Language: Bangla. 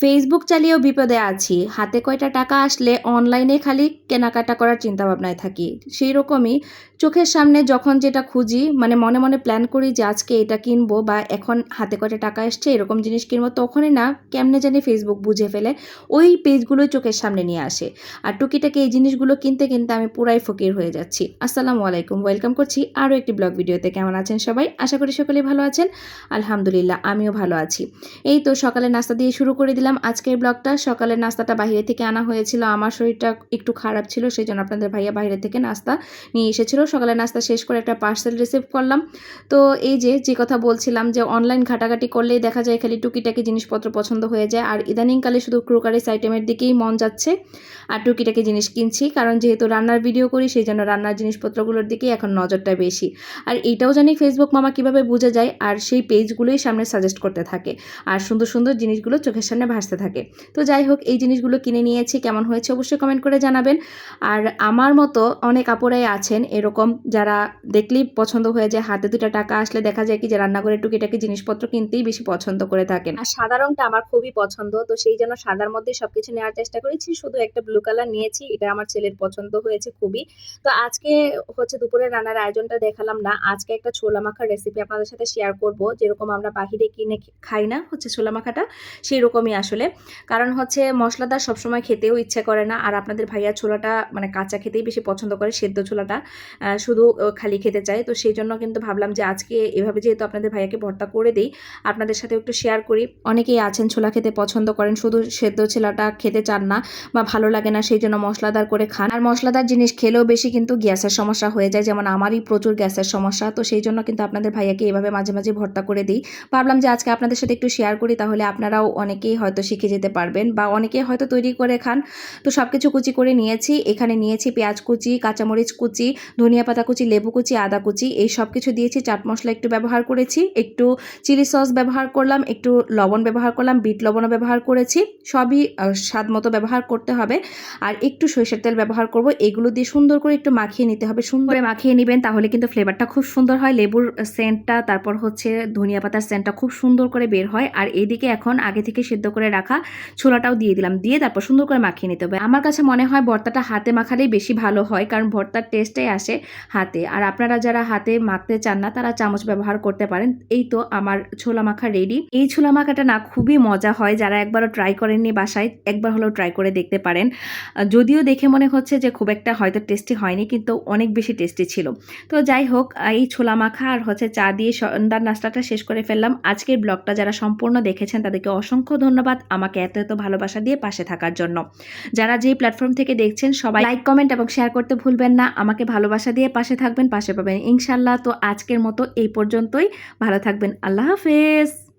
ফেসবুক চালিয়েও বিপদে আছি। হাতে কয়টা টাকা আসলে অনলাইনে খালি কেনাকাটা করার চিন্তা ভাবনায় থাকি। সেই রকমই চোখের সামনে যখন যেটা খুঁজি মানে মনে মনে প্ল্যান করি যে আজকে এটা কিনবো বা এখন হাতে কয়টা টাকা এসছে এরকম জিনিস কিনবো, তখনই না কেমনে জানি ফেসবুক বুঝে ফেলে ওই পেজগুলোই চোখের সামনে নিয়ে আসে। আর টুকিটাকি এই জিনিসগুলো কিনতে কিনতে আমি পুরাই ফকির হয়ে যাচ্ছি। আসসালামু আলাইকুম। ওয়েলকাম করছি আরও একটি ব্লগ ভিডিওতে। কেমন আছেন সবাই? আশা করি সকলেই ভালো আছেন। আলহামদুলিল্লাহ, আমিও ভালো আছি। এই তো সকালে নাস্তা দিয়ে শুরু করে দিলাম। আজকের ব্লগটা সকালের নাস্তাটা বাইরে থেকে আনা হয়েছিল। আমার শরীরটা একটু খারাপ ছিল সেই জন্য আপনাদের ভাইয়া বাইরে থেকে নাস্তা নিয়ে এসেছিল। সকালের নাস্তা শেষ করে একটা পার্সেল রিসিভ করলাম। তো এই যে যে কথা বলছিলাম যে অনলাইন ঘাটাঘাটি করলেই দেখা যায় খালি টুকিটাকি জিনিসপত্র পছন্দ হয়ে যায়। আর ইদানিংকালে শুধু ক্রোকারিস আইটেমের দিকেই মন যাচ্ছে আর টুকিটাকি জিনিস কিনছি। কারণ যেহেতু রান্নার ভিডিও করি সেই জন্য রান্নার জিনিসপত্রগুলোর দিকেই এখন নজরটা বেশি। আর এইটাও জানি ফেসবুক মামা কীভাবে বুঝে যায়, আর সেই পেজগুলোই সামনে সাজেস্ট করতে থাকে। আর সুন্দর সুন্দর জিনিসগুলো চোখের সামনে ভাসতে থাকে। তো যাই হোক, এই জিনিসগুলো কিনে নিয়েছি, কেমন হয়েছে অবশ্যই কমেন্ট করে জানাবেন। আর আমার মতো অনেক আপুরাই আছেন, এরকম যারা দেখলেই পছন্দ হয়ে যায়, হাতে দুটো টাকা আসলে দেখা যায় কি যে রান্নাঘরে টুকিটাকি জিনিসপত্র কিনতেই বেশি পছন্দ করে থাকেন। আর সাদা রংটা আমার খুবই পছন্দ, তো সেই জন্য সাদার মধ্যে সবকিছু নেওয়ার চেষ্টা করেছি। শুধু একটা ব্লু কালার নিয়েছি, এটা আমার ছেলের পছন্দ হয়েছে খুবই। তো আজকে হচ্ছে দুপুরে রান্নার আয়োজনটা দেখালাম না, আজকে একটা ছোলা মাখার রেসিপি আপনাদের সাথে শেয়ার করব, যেরকম আমরা বাহিরে কিনে খাই না হচ্ছে ছোলা মাখাটা সেই রকমই আসলে। কারণ হচ্ছে মশলাদার সবসময় খেতেও ইচ্ছে করে না। আর আপনাদের ভাইয়া ছোলাটা মানে কাঁচা খেতেই বেশি পছন্দ করে, সেদ্ধ ছোলাটা। শুধু খালি খেতে চায়। তো সেই জন্য কিন্তু ভাবলাম যে আজকে এভাবে যেহেতু আপনাদের ভাইয়াকে ভর্তা করে দিই, আপনাদের সাথে একটু শেয়ার করি। অনেকেই আছেন ছোলা খেতে পছন্দ করেন, শুধু সেদ্ধ ছোলাটা খেতে চান না বা ভালো লাগে না, সেই জন্য মশলাদার করে খান। আর মশলাদার জিনিস খেলেও বেশি কিন্তু গ্যাসের সমস্যা হয়ে যায়। যেমন আমারই প্রচুর গ্যাসের সমস্যা। তো সেই জন্য কিন্তু আপনাদের ভাইয়াকে এভাবে মাঝে মাঝে ভর্তা করে দিই। ভাবলাম যে আজকে আপনাদের সাথে একটু শেয়ার করি, তাহলে আপনারাও অনেকেই হয়তো শিখে যেতে পারবেন বা অনেকে হয়তো তৈরি করে খান। তো সব কিছু কুচি করে নিয়েছি। এখানে নিয়েছি পেঁয়াজ কুচি, কাঁচামরিচ কুচি, ধনিয়া পাতা কুচি, লেবু কুচি, আদা কুচি। এই সব কিছু দিয়েছি। চাট মশলা একটু ব্যবহার করেছি। একটু চিলি সস ব্যবহার করলাম, একটু লবণ ব্যবহার করলাম, বিট লবণও ব্যবহার করেছি। সবই স্বাদ মতো ব্যবহার করতে হবে। আর একটু সরিষার তেল ব্যবহার করব। এগুলো দিয়ে সুন্দর করে একটু মাখিয়ে নিতে হবে। সুন্দর করে মাখিয়ে নেবেন, তাহলে কিন্তু ফ্লেভারটা খুব সুন্দর হয়। লেবুর সেন্টটা তারপর হচ্ছে ধনিয়া পাতার সেন্টটা খুব সুন্দর করে বের হয়। আর এদিকে এখন আগে থেকে সেদ্ধ করে রাখা ছোলাটাও দিয়ে দিলাম। দিয়ে তারপর সুন্দর করে মাখিয়ে নিতে হবে। আমার কাছে মনে হয় ভর্তাটা হাতে মাখালেই বেশি ভালো হয়, কারণ ভর্তার টেস্টটাই আসে হাতে। আর আপনারা যারা হাতে মাখতে চান না, তারা চামচ ব্যবহার করতে পারেন। এই তো আমার ছোলা মাখা রেডি এই ছোলা মাখাটা না খুবই মজা হয়। যারা একবারও ট্রাই করেননি বাসায়, একবার হলেও ট্রাই করে দেখতে পারেন। যদিও দেখে মনে হচ্ছে যে খুব একটা হয়তো টেস্টি হয়নি, কিন্তু অনেক বেশি টেস্টি ছিল। তো যাই হোক এই ছোলা মাখা আর হচ্ছে চা দিয়ে সন্ধ্যার নাস্তাটা শেষ করে ফেললাম। আজকের ব্লগটা যারা সম্পূর্ণ দেখেছেন, তাদেরকে অসংখ্য ধন্যবাদ আমাকে এত এত ভালোবাসা দিয়ে পাশে থাকার জন্য। যারা যেই প্ল্যাটফর্ম থেকে দেখছেন, সবাই লাইক কমেন্ট এবং শেয়ার করতে ভুলবেন না। আমাকে ভালোবাসা দিয়ে পাশে থাকবেন, পাশে পাবেন। ইনশাল্লাহ তো আজকের মতো এই পর্যন্তই। ভালো থাকবেন। আল্লাহ হাফেজ।